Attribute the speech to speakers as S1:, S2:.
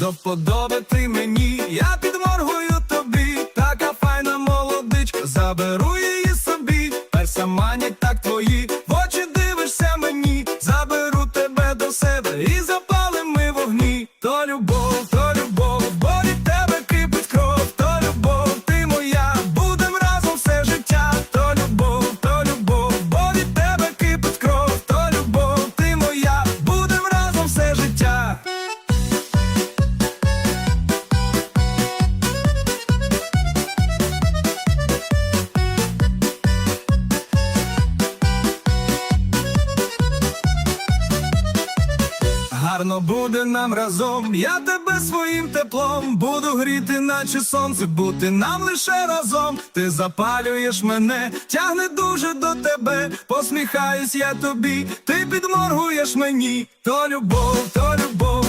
S1: до вподоби ти мені, я підморгую тобі, така файна молодичка, заберу її собі, перса манять так твої, в очі дивишся мені, заберу тебе до себе і запалим ми вогні, то любов, то Гарно буде нам разом, я тебе своїм теплом буду гріти, наче сонце, бути нам лише разом. Ти запалюєш мене, тягне дуже до тебе, посміхаюсь я тобі, ти підморгуєш мені, то любов, то любов.